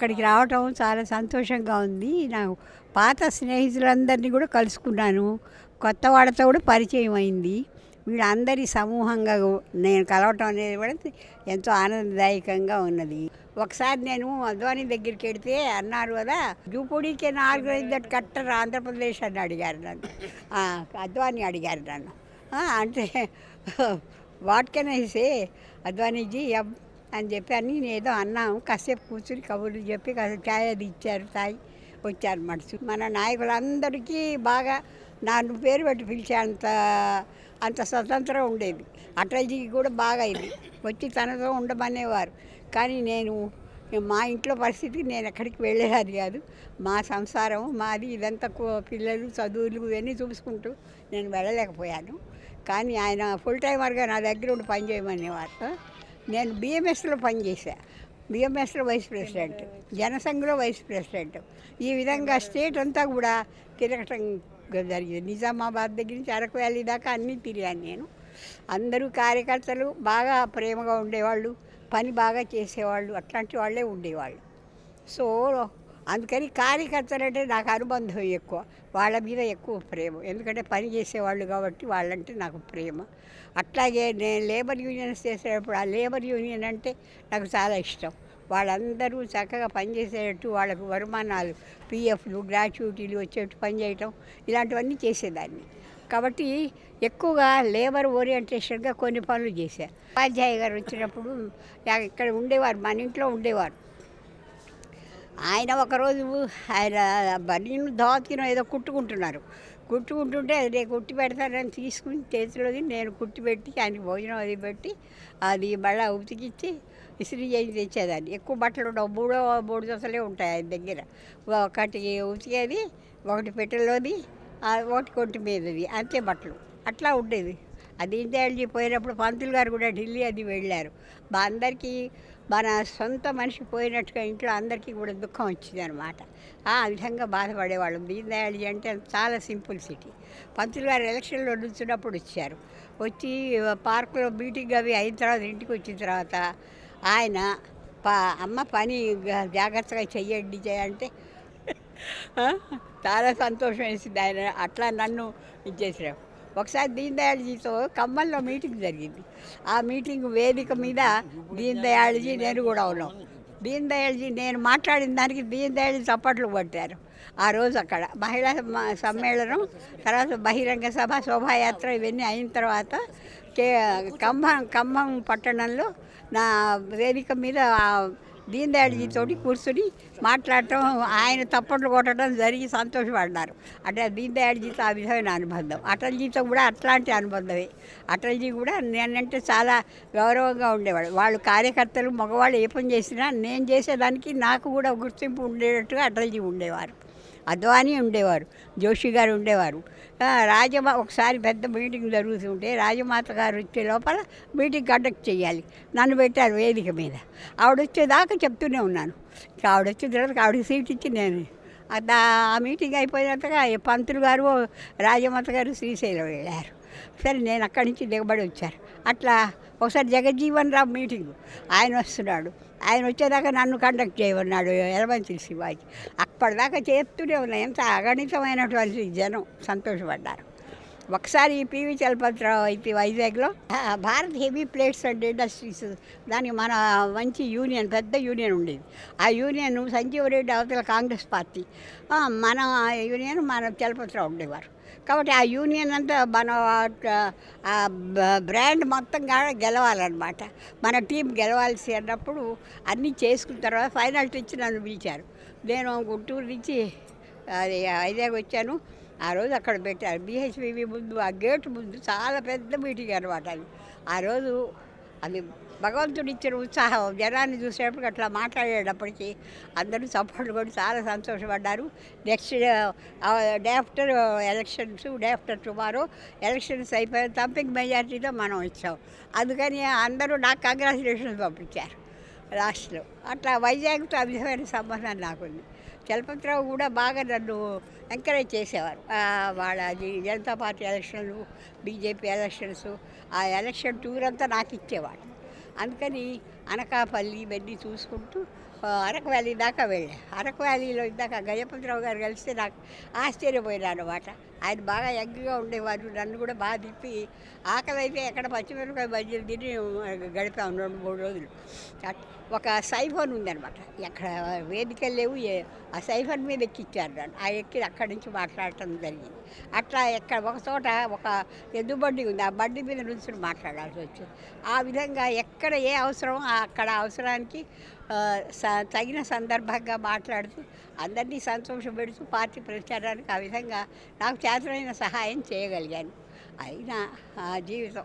ఇక్కడికి రావటం చాలా సంతోషంగా ఉంది. నాకు పాత స్నేహితులందరినీ కూడా కలుసుకున్నాను. కొత్త వాళ్ళతో కూడా పరిచయం అయింది. వీళ్ళందరి సమూహంగా నేను కలవటం అనేది కూడా ఎంతో ఆనందదాయకంగా ఉన్నది. ఒకసారి నేను అద్వానీ దగ్గరికి వెడితే అన్నారు కదా జూపూడి నాలుగు ఐదు దట్ ఆంధ్రప్రదేశ్ అని అడిగారు నన్ను. అద్వానీ అడిగారు నన్ను. అంటే what can I say? Advaniji అని చెప్పి అని నేను ఏదో అన్నాము. కాసేపు కూర్చుని కబుర్లు చెప్పి కాసేపు ఛాయ్ అది ఇచ్చారు. తాయి వచ్చారు మనసు మన నాయకులందరికీ బాగా నన్ను పేరు పెట్టి పిలిచే అంత అంత స్వతంత్రం ఉండేది. అటల్జీకి కూడా బాగా ఇది వచ్చి తనతో ఉండమనేవారు. కానీ నేను మా ఇంట్లో పరిస్థితి నేను ఎక్కడికి వెళ్ళేది కాదు. మా సంసారం మాది ఇదంతా పిల్లలు చదువులు ఇవన్నీ చూసుకుంటూ నేను వెళ్ళలేకపోయాను. కానీ ఆయన ఫుల్ టైమర్గా నా దగ్గర ఉండి పనిచేయమనేవారు నేను బిఎంఎస్లో పనిచేశా. బిఎంఎస్లో వైస్ ప్రెసిడెంట్ జనసంఘలో వైస్ ప్రెసిడెంట్ ఈ విధంగా స్టేట్ అంతా కూడా తిరగటం జరిగింది. నిజామాబాద్ దగ్గర నుంచి అరకు వ్యాలీ దాకా అన్నీ తిరిగాను నేను. అందరూ కార్యకర్తలు బాగా ప్రేమగా ఉండేవాళ్ళు పని బాగా చేసేవాళ్ళు అట్లాంటి వాళ్ళే ఉండేవాళ్ళు. సో అందుకని కార్యకర్తలు అంటే నాకు అనుబంధం ఎక్కువ. వాళ్ళ మీద ఎక్కువ ప్రేమ. ఎందుకంటే పని చేసేవాళ్ళు కాబట్టి వాళ్ళంటే నాకు ప్రేమ. అట్లాగే నేను లేబర్ యూనియన్స్ చేసేటప్పుడు ఆ లేబర్ యూనియన్ అంటే నాకు చాలా ఇష్టం. వాళ్ళందరూ చక్కగా పనిచేసేటట్టు వాళ్ళకు వరుమానాలు పిఎఫ్లు గ్రాట్యుటీలు వచ్చేట్టు పనిచేయటం ఇలాంటివన్నీ చేసేదాన్ని. కాబట్టి ఎక్కువగా లేబర్ ఓరియంటేషన్గా కొన్ని పనులు చేశారు ఉపాధ్యాయ గారు వచ్చినప్పుడు ఇక్కడ ఉండేవారు మన ఇంట్లో ఉండేవారు. ఆయన ఒకరోజు ఆయన బనీను ధోతిను ఏదో కుట్టుకుంటున్నారు. కుట్టుకుంటుంటే అది నేను కుట్టి పెడతానని తీసుకుని చేతిలోది నేను కుట్టి పెట్టి ఆయనకి భోజనం అది పెట్టి అది మళ్ళీ ఉతికిచ్చి ఇస్త్రీ చేసి తెచ్చేదాన్ని. ఎక్కువ బట్టలు ఉండవు. మూడో మూడు దశలే ఉంటాయి ఆయన దగ్గర. ఒకటి ఉతికేది ఒకటి పెట్టెలోది ఒకటి కొట్టి మీదది. అంతే బట్టలు. అట్లా ఉండేది. అది ఇంత పోయినప్పుడు పంతులు గారు కూడా ఢిల్లీ అది వెళ్ళారు. మా అందరికీ మన సొంత మనిషి పోయినట్టుగా ఇంట్లో అందరికీ కూడా దుఃఖం వచ్చింది అనమాట ఆ విధంగా బాధపడేవాళ్ళం. దీన్ దయాళి అంటే చాలా సింపుల్ సిటీ. పంతులు గారు ఎలక్షన్లో నుంచున్నప్పుడు వచ్చారు. వచ్చి పార్కులో మీటింగ్ అవి అయిన తర్వాత ఇంటికి వచ్చిన తర్వాత ఆయన పా అమ్మ పని జాగ్రత్తగా చెయ్యండి చేయంటే చాలా సంతోషం వేసింది ఆయన. అట్లా నన్ను ఇచ్చేసారు ఒకసారి దీన్ దయాళజీతో ఖమ్మంలో మీటింగ్ జరిగింది. ఆ మీటింగ్ వేదిక మీద దీన్ దయాళజీ నేను కూడా ఉన్నాం. దీన్ దయాళజీ నేను మాట్లాడిన దానికి దీన్ దయాళజీ చప్పట్లు కొట్టారు. ఆ రోజు అక్కడ మహిళా సమ్మేళనం తర్వాత బహిరంగ సభ శోభాయాత్ర ఇవన్నీ అయిన తర్వాత కే ఖమ్మం ఖమ్మం పట్టణంలో నా వేదిక మీద దీన్ తోటి కూర్చుని మాట్లాడటం ఆయన తప్పట్లు కొట్టడం జరిగి సంతోషపడ్డారు. అంటే దీన్ ఆ విధమైన అనుబంధం. అటల్జీతో కూడా అట్లాంటి అనుబంధమే. అటల్జీ కూడా నేనంటే చాలా గౌరవంగా ఉండేవాడు. వాళ్ళు కార్యకర్తలు మగవాళ్ళు ఏ పని చేసినా నేను చేసేదానికి నాకు కూడా గుర్తింపు ఉండేటట్టుగా అటల్జీ ఉండేవారు. అద్వానీ ఉండేవారు జోషి గారు ఉండేవారు. రాజమా ఒకసారి పెద్ద మీటింగ్ జరుగుతుంటే రాజమాత గారు వచ్చే లోపల మీటింగ్ కండక్ట్ చేయాలి. నన్ను పెట్టారు వేదిక మీద. ఆవిడ వచ్చేదాకా చెప్తూనే ఉన్నాను. ఆవిడ వచ్చిన తర్వాత ఆవిడకి సీట్ ఇచ్చి నేను ఆ మీటింగ్ అయిపోయినాక పంతులు గారు రాజమాత గారు శ్రీశైలం వెళ్ళారు. సరే నేను అక్కడి నుంచి దిగబడి వచ్చారు అట్లా ఒకసారి జగజ్జీవన్ రావు మీటింగ్. ఆయన వస్తున్నాడు. ఆయన వచ్చేదాకా నన్ను కండక్ట్ చేయమన్నాడు ఎలవంచి శివాజీ అప్పటిదాకా చేస్తూనే ఉన్నాయి ఎంత అగణితమైనటువంటి జనం సంతోషపడ్డారు. ఒకసారి పివి చలపతిరావు అయితే వైజాగ్లో Bharat heavy plates and industries దానికి మన మంచి యూనియన్ పెద్ద యూనియన్ ఉండేది. ఆ యూనియన్ సంజీవ్ రెడ్డి అవతల కాంగ్రెస్ పార్టీ. మన యూనియన్ మన చలపతిరావు ఉండేవారు. కాబట్టి ఆ యూనియన్ అంతా మన బ్రాండ్ మొత్తం కూడా గెలవాలన్నమాట. మన టీం గెలవాల్సి అన్నప్పుడు అన్నీ చేసుకున్న తర్వాత ఫైనల్ టీచ్ నన్ను పిలిచారు. నేను గుంటూరు నుంచి అది వైజాగ్ వచ్చాను. ఆ రోజు అక్కడ పెట్టారు. బిహెచ్పివి ముందు ఆ గేట్ ముందు చాలా పెద్ద మీటింగ్ అనమాట అది. ఆ రోజు అది భగవంతుడు ఇచ్చిన ఉత్సాహం జనాన్ని చూసేటప్పుడు అట్లా మాట్లాడేటప్పటికి అందరూ సపోర్ట్ కూడా చాలా సంతోషపడ్డారు. Next day after elections day after tomorrow elections అయిపోయిన తంపింగ్ మెజార్టీతో మనం ఇచ్చాం అందుకని అందరూ నాకు కంగ్రాచులేషన్స్ పంపించారు లాస్ట్లో. అట్లా వైజాగ్తో అభిమైన సంబంధం నాకుంది. చలపతిరావు కూడా బాగా నన్ను ఎంకరేజ్ చేసేవారు. వాళ్ళ అది జనతా పార్టీ ఎలక్షన్లు బీజేపీ ఎలక్షన్స్ ఆ ఎలక్షన్ టూర్ అంతా నాకు ఇచ్చేవాడు అందుకని అనకాపల్లి ఇవన్నీ చూసుకుంటూ అరకు వ్యాలీ దాకా వెళ్ళా. అరకు వ్యాలీలో ఇందాక గజపతిరావు గారు కలిస్తే నాకు ఆశ్చర్యపోయినా అనమాట ఆయన బాగా యంగ్గా ఉండేవారు నన్ను కూడా బాగా తిప్పి ఆకలి అయితే ఎక్కడ పచ్చిమిరపకాయ బజ్జీలు తిని గడిపాము రెండు మూడు రోజులు. ఒక సైఫోన్ ఉందనమాట ఎక్కడ వేదికలు లేవు ఆ సైఫోన్ మీద ఎక్కిచ్చారు నన్ను. ఆ ఎక్కి అక్కడి నుంచి మాట్లాడటం జరిగింది. అట్లా ఎక్కడ ఒక చోట ఒక ఎద్దు బండి ఉంది ఆ బండి మీద నుంచి మాట్లాడాల్సి వచ్చింది. ఆ విధంగా ఎక్కడ ఏ అవసరం అక్కడ అవసరానికి స- తగిన సందర్భంగా మాట్లాడుతూ అందరినీ సంతోషపెడుతూ పార్టీ ప్రచారానికి ఆ విధంగా నాకు చేతనైన సహాయం చేయగలిగాను. అయినా జీవితం